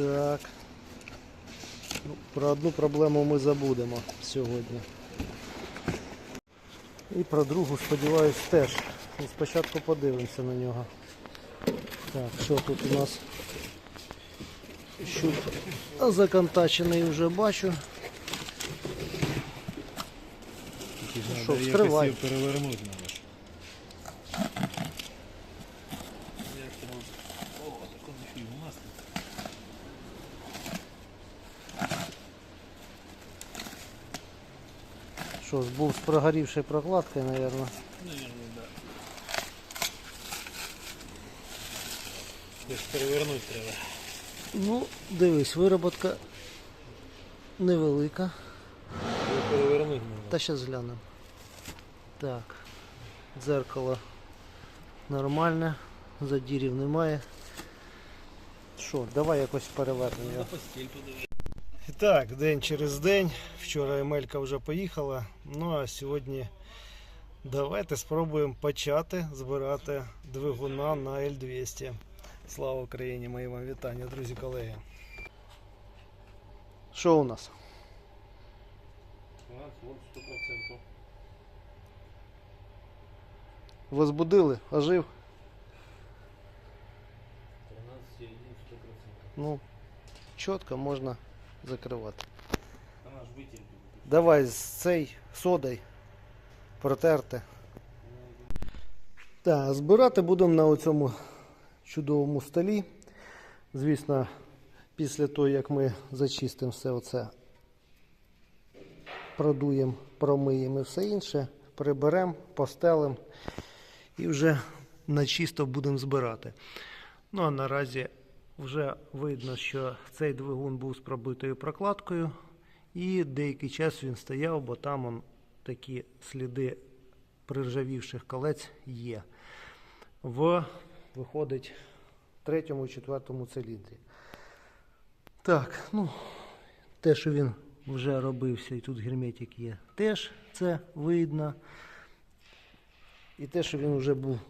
Так. Ну, Про одну проблему ми забудемо сьогодні. І про другу, сподіваюсь, теж. Ну, Спочатку подивимося на нього. Так, що тут у нас? Щуп законтачений вже бачу. Ну що, вскривай. Перевернути треба. ж. Як там? О, так он ще й в маслі. Що ж, був з прогорівшою прокладкою, мабуть. Наверное, да. Десь перевернути треба. Ну, дивись, вироботка невелика. Його перевернути. Та зараз глянемо. Так. Дзеркало нормальне, задірів немає. Що, давай якось перевернемо його. постіль. І так, день через день. Вчора Емелька вже поїхала. Ну а сьогодні давайте спробуємо почати збирати двигуна на L200. Слава Україні! Мої вам вітання, друзі колеги. Що у нас? Вот 100%. Возбудили, ожив? 13,1 100%. Ну, чітко можна закривати. Давай з цей содою протерти. Так, збирати будемо на цьому чудовому столі. Звісно, після того, як ми зачистимо все оце, продуємо, промиємо і все інше, приберемо, постелимо і вже на чисто будемо збирати. Ну а наразі вже видно, що цей двигун був з пробитою прокладкою. І деякий час він стояв, бо там он такі сліди приржавівших колець є. В виходить третьому, четвертому циліндрі. Так, ну, те, що він вже робився, і тут герметик є, теж це видно. І те, що він вже був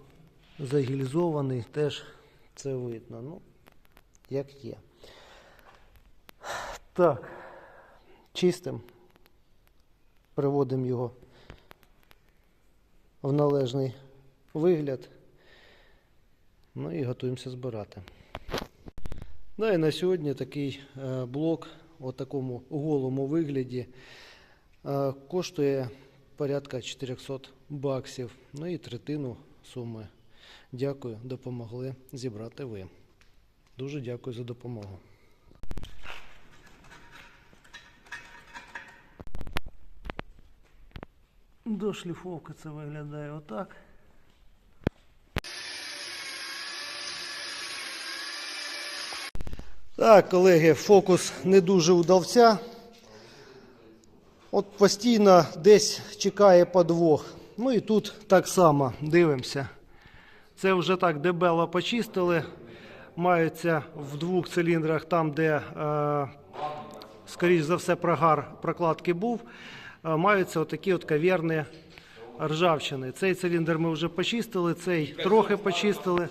загільзований, теж це видно. Ну, як є. Так чистим, приводимо його в належний вигляд. Ну і готуємося збирати. Ну і на сьогодні такий е, блок у такому голому вигляді е, коштує порядка 400 баксів. Ну і третину суми. Дякую, допомогли зібрати ви. Дуже дякую за допомогу. До шліфовки це виглядає отак. Так, колеги, фокус не дуже удався. От постійно десь чекає подвох. Ну і тут так само дивимося. Це вже так дебело почистили. Маються в двох циліндрах там, де, е, скоріш за все, прогар прокладки був. е, Маються отакі от кав'ярні ржавчини. Цей циліндр ми вже почистили, цей трохи почистили.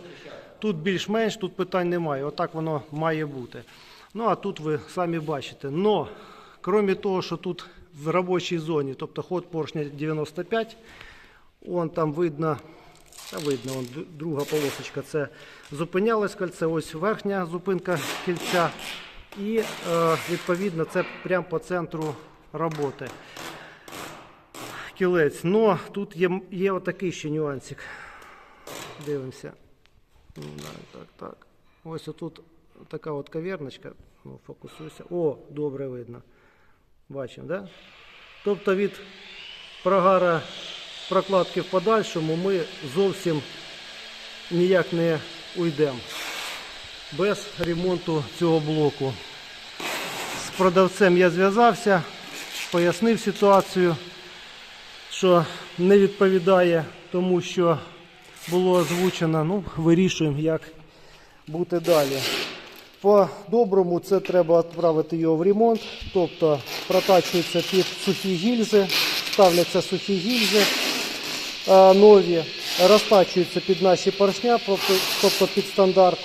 Тут більш-менш, тут питань немає. Отак воно має бути. Ну а тут ви самі бачите. Но, крім того, що тут в робочій зоні, тобто ход поршня 95, он там видно, та видно, он друга полосочка. Це зупинялось кольце, ось верхня зупинка кільця. І е, відповідно це прямо по центру роботи. Кілець. Но тут є, є отакий ще нюансик. Дивимося. Ну, так, так. Ось отут така от каверночка. Ну, фокусуйся. О, добре видно. Бачимо, да? Тобто від прогара прокладки в подальшому ми зовсім ніяк не уйдемо без ремонту цього блоку. З продавцем я зв'язався, пояснив ситуацію, що не відповідає тому, що було озвучено. Ну, вирішуємо, як бути далі. По-доброму це треба відправити його в ремонт, тобто протачується під сухі гільзи, ставляться сухі гільзи нові, розтачуються під наші поршня, тобто- тобто під стандарт.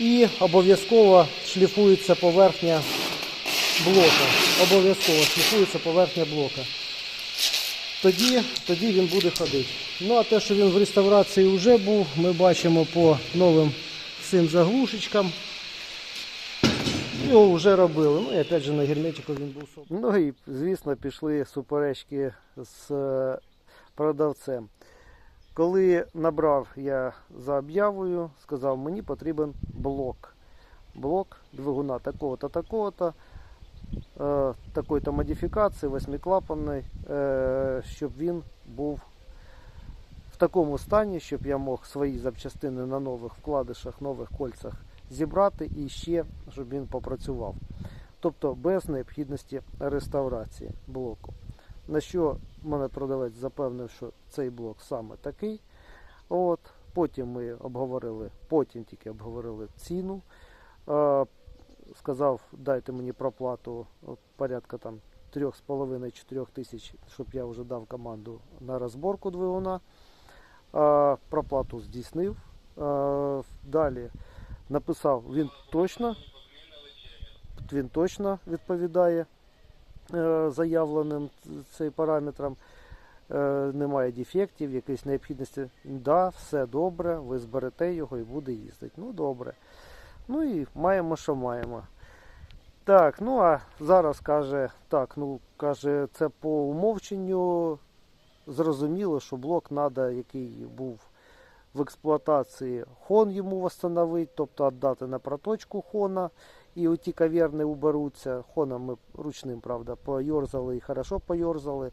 І обов'язково шліфується поверхня блока. Обов'язково шліфується поверхня блока. Тоді, тоді він буде ходити. Ну а те, що він в реставрації вже був, ми бачимо по новим цим заглушечкам. Його вже робили. Ну і опять же на герметику він був собі. Ну і звісно пішли суперечки з е, продавцем. Коли набрав я за об'явою, сказав, мені потрібен блок. Блок двигуна такого-то, такого-то, е, такої-то модифікації, восьмиклапанний, е, щоб він був в такому стані, щоб я мог свої запчастини на нових вкладишах, нових кольцях зібрати і ще, щоб він попрацював. Тобто без необхідності реставрації блоку. На що мене продавець запевнив, що цей блок саме такий. От. Потім ми обговорили, потім тільки обговорили ціну. Е, сказав, дайте мені проплату порядка там 3,5-4 тисяч, щоб я вже дав команду на розборку двигуна. Е, проплату здійснив. Е, далі написав, він точно, він точно відповідає заявленим цей параметрам. Е, немає дефектів, якоїсь необхідності. Да, все добре, ви зберете його і буде їздити. Ну добре. Ну і маємо, що маємо. Так, ну а зараз каже, так, ну каже, це по умовченню зрозуміло, що блок треба, який був в експлуатації, хон йому встановити, тобто віддати на проточку хона. І оті каверни уберуться. Хоном ми ручним, правда, пойорзали і хорошо пойорзали.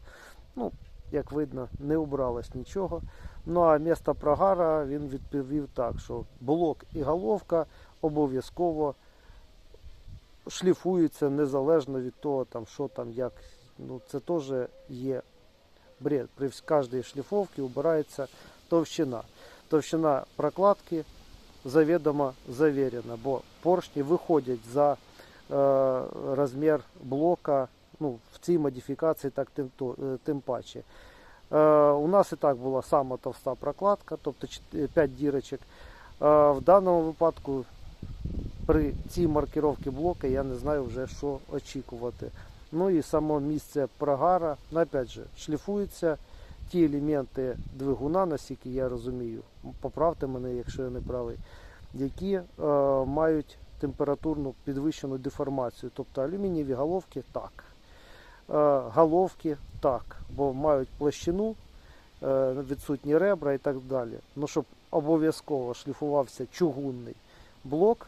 Ну, як видно, не убралось нічого. Ну а місто прогара він відповів так, що блок і головка обов'язково шліфуються незалежно від того, там, що там, як. Ну, це теж є бред. При кожній шліфовці убирається товщина. Товщина прокладки заведомо завірена, бо поршні виходять за е, розмір блока ну, в цій модифікації, так тим, е, тим паче. Е, у нас і так була сама товста прокладка, тобто 5 дірочок. В даному випадку при цій маркировці блока я не знаю вже що очікувати. Ну і само місце прогара, ну, опять же, шліфуються ті елементи двигуна, наскільки я розумію, поправте мене, якщо я не правий, які е, мають температурну підвищену деформацію. Тобто алюмінієві головки так. Е, головки так, бо мають площину, е, відсутні ребра і так далі. Ну, щоб обов'язково шліфувався чугунний блок,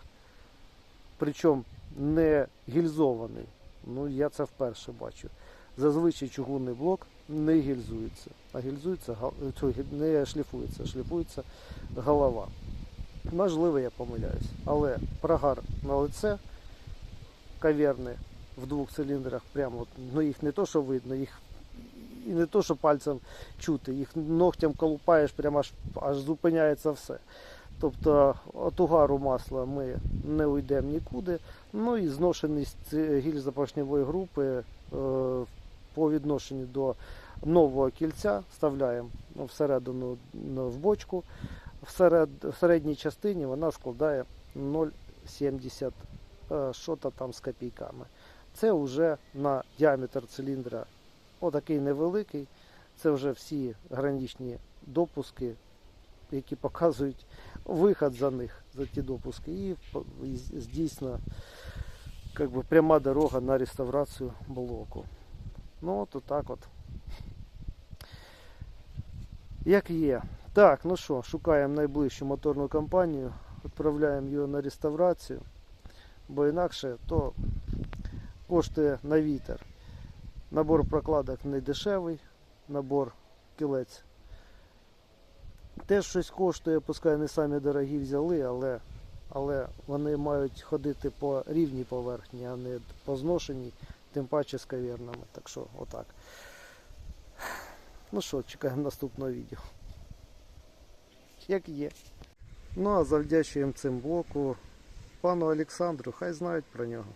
причому не гільзований. Ну, я це вперше бачу. Зазвичай чугунний блок не гільзується, а гільзується е, не шліфується, шліфується голова. Можливо, я помиляюсь, але прогар на лице, каверни в двох циліндрах, прямо ну їх не то, що видно, їх і не то, що пальцем чути, їх ногтем колупаєш, прямо аж, аж зупиняється все. Тобто от угару масла ми не уйдемо нікуди. Ну і зношеність гільзопоршневої групи е, по відношенню до нового кільця вставляємо ну, всередину ну, в бочку. В середній частині вона складає 0,70 е, що-то там з копійками. Це вже на діаметр циліндра отакий невеликий. Це вже всі граничні допуски, які показують виход за них, за ті допуски. І, по- і з- дійсно би, пряма дорога на реставрацію блоку. Ну от отак от. Як є. Так, ну що, шукаємо найближчу моторну компанію, відправляємо його на реставрацію, бо інакше то коштує на вітер. Набор прокладок не дешевий, набор кілець теж щось коштує, пускай не самі дорогі взяли, але, але вони мають ходити по рівній поверхні, а не по зношеній, тим паче з кавірнами. Так що отак. Ну що, чекаємо наступного відео. Як є. Ну а завдячуємо цим блоку пану Олександру, хай знають про нього.